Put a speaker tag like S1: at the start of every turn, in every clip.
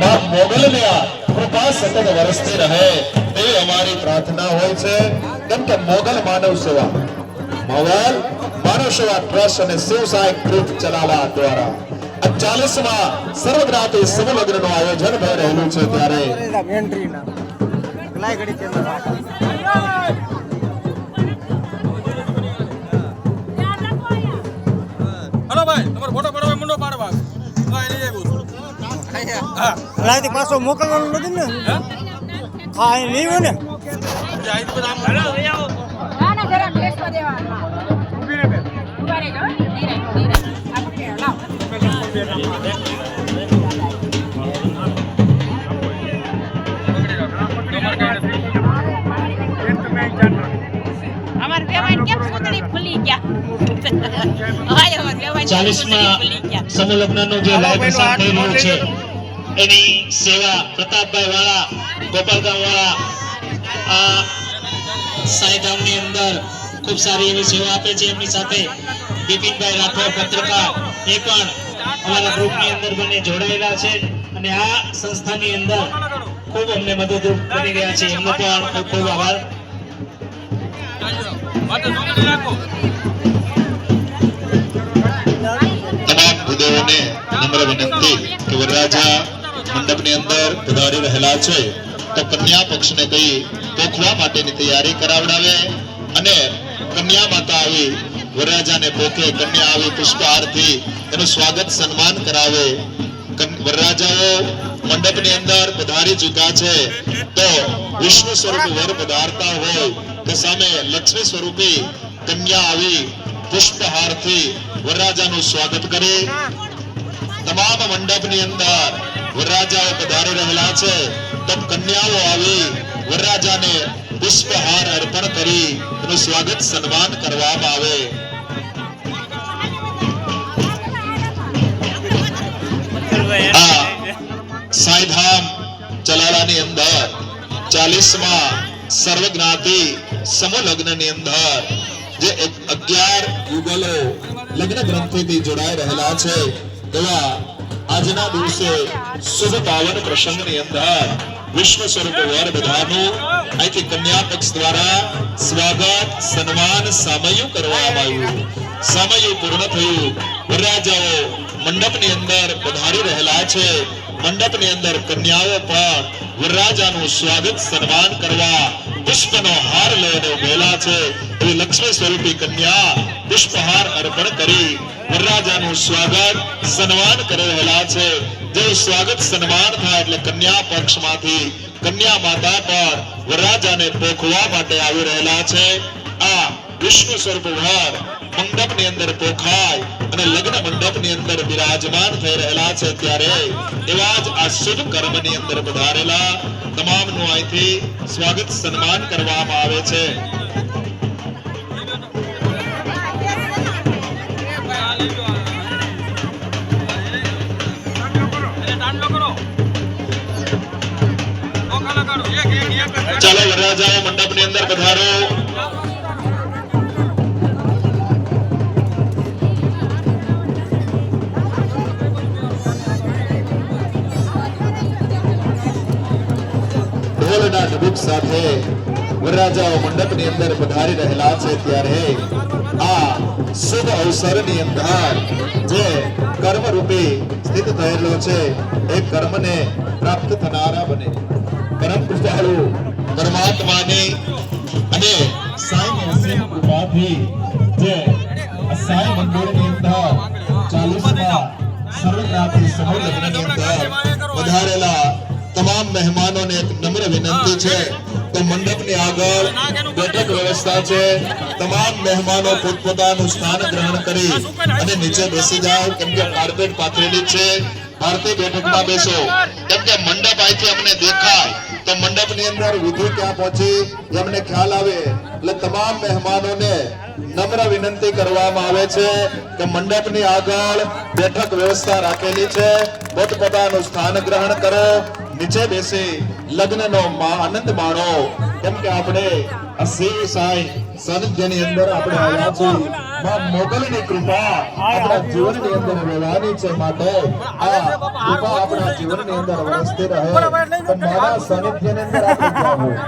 S1: માં મોગલને કૃપા સતત વરસતી રહે તે અમારી પ્રાર્થના હોય છે. કેમ કે મોગલ માનવ સેવા, મોગલ માનવ સેવા ટ્રસ્ટ અને શિવ સહાયક ગ્રુપ ચલાવવા દ્વારા. આ ચાલીસમાં સર્વગ્રાહી સમલગ્નનું આયોજન થઈ રહેલું છે ત્યારે.
S2: હા.
S3: લાયથી પાછો મોકલવાનું નથી ને?
S2: હે?
S3: એ નહીં ને.
S4: ચાલીસમાં
S5: ફૂલી ગયા?
S4: સમૂહ લગ્નનું જે લાઈવ છે એની સેવા પ્રતાપભાઈ વાળા, ગોપાલગામ વાળા, આ સાંઈધામની અંદર ખૂબ સારી એવી સેવા આપે છે. એમની સાથે બિપિનભાઈ રાઠોડ પત્રકાર એ પણ અમારા ગ્રુપની અંદર બંને જોડાયેલા છે અને આ સંસ્થાની અંદર ખૂબ અમને મદદરૂપ બની રહ્યા છે. એમનો પણ ખૂબ ખૂબ આભાર.
S1: તમામ ભૂદેવોને નમ્ર વિનંતી કે વરરાજા મંડપની અંદર પધારી રહેલા છે, તો કન્યા પક્ષને કહી પોખવા માટેની તૈયારી કરાવડાવે અને કન્યા માતા આવી, વરરાજાને પોખે કન્યા આવી પુષ્પહારથી એનું સ્વાગત સન્માન કરાવે. વરરાજાઓ મંડપની અંદર પધારી ચૂક્યા છે, તો વિષ્ણુ સ્વરૂપ વર પધારતા હોય, તો સામે લક્ષ્મી સ્વરૂપી કન્યા આવી પુષ્પહારથી વરરાજાનું સ્વાગત કરે. તમામ મંડપની અંદર વરરાજાઓ પધારી રહેલા છે. તો કન્યાઓ આવી વરરાજાને પુષ્પહાર અર્પણ કરી એનું સ્વાગત સન્માન કરવામાં આવે. સાંઈધામ ચલાલાની અંદર, ચાલીસમાં સર્વજ્ઞાતિ સમલગ્નની અંદર, જે અગિયાર યુગલો લગ્ન ગ્રંથિથી જોડાઈ રહેલા છે. એવા આજના દિવસે શુભ પાવન પ્રસંગની અંદર વિશ્વ સ્વરૂપ વર બધાનું અહીંથી કન્યા પક્ષ દ્વારા સ્વાગત, સન્માન, સામયું કરવામાં આવ્યું. સામયું પૂર્ણ થયું. વરરાજાઓ મંડપની અંદર પધારી રહેલા છે. મંડપની અંદર કન્યાઓ પણ વરરાજાનું સ્વાગત, સન્માન કરવા પુષ્પનો હાર લઈને ઉભેલા છે. એવી લક્ષ્મી સ્વરૂપી કન્યા પુષ્પહાર અર્પણ કરી વરરાજાનું સ્વાગત, સન્માન કરી રહેલા છે. જે સ્વાગત, સન્માન થાય એટલે કન્યા પક્ષમાંથી કન્યા માતા પર વરરાજાને પોખવા માટે આવી રહેલા છે. આ વિષ્ણુ સ્વરૂપ વર મંડપની અંદર પોખાય અને લગ્ન મંડપની અંદર બિરાજમાન થઈ રહેલા છે ત્યારે એવા જ આ શુભ કર્મની અંદર વધારેલા તમામનું અહીંથી સ્વાગત સન્માન કરવામાં આવે છે. ચાલો, વરરાજાઓ મંડપની અંદર પધારો ઢોલના સાથે વરરાજાઓ મંડપની અંદર પધારી રહેલા છે ત્યારે આ શુભ અવસરની અંદર જે કર્મ રૂપે સ્થિત થયેલો છે, એ કર્મને પ્રાપ્ત થનારા બને. પરમ કૃપાળુ પરમાત્માની અને સાંઈની અસીમ કૃપાથી જે સાંઈ મંદિરની અંદર ચાલીસમાં સર્વગ્રાહી સમૂહ લગ્નની અંદર વધારેલા તમામ મહેમાનોને એક નમ્ર વિનંતી છે તો મંડપની આગળ બેઠક વ્યવસ્થા છે. તમામ મહેમાનો પોતપોતાનું સ્થાન ગ્રહણ કરી અને નીચે બેસી જાઓ કેમ કે કાર્પેટ પાથરેલી છે. ભારતીય બેઠકમાં બેસો. કેમ કે મંડપ અહીંથી અમને દેખાય. તો મંડપની અંદર વિધિ ક્યાં પહોંચી એ ખ્યાલ આવે. એટલે તમામ મહેમાનોને નમ્ર વિનંતી કરવામાં આવે છે કે મંડપની આગળ બેઠક વ્યવસ્થા રાખેલી છે. પોતપોતાનું સ્થાન ગ્રહણ કરો. નીચે બેસી લગ્નનો આનંદ માણો. કેમ કે આપણે આ શિવ સાંઈ સાનિધ્યની અંદર આપણે આવ્યા છીએ. માં મોગલની કૃપા આપણા જીવનની અંદર રહેવાની છે માટે. આ કૃપા આપણા જીવનની અંદર વરસતી રહે. તો મારા સાનિધ્યની અંદર આપણે ગયા હોય.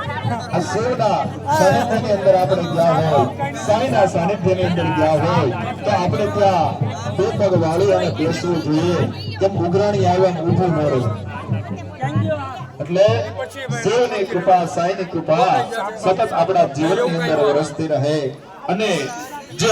S1: આ શિવના સાનિધ્યની અંદર આપણે ગયા હોય. સાંઈના સાનિધ્યની અંદર ગયા હોય. તો આપણે ત્યાં બે પગ વાળી અને બેસવું જોઈએ. કેમ ઉઘરાણી આવ્યા ઊભું ન રહે. એટલે શિવની કૃપા સાંઈની કૃપા સતત આપણા જીવનની અંદર વરસતી રહે અને જે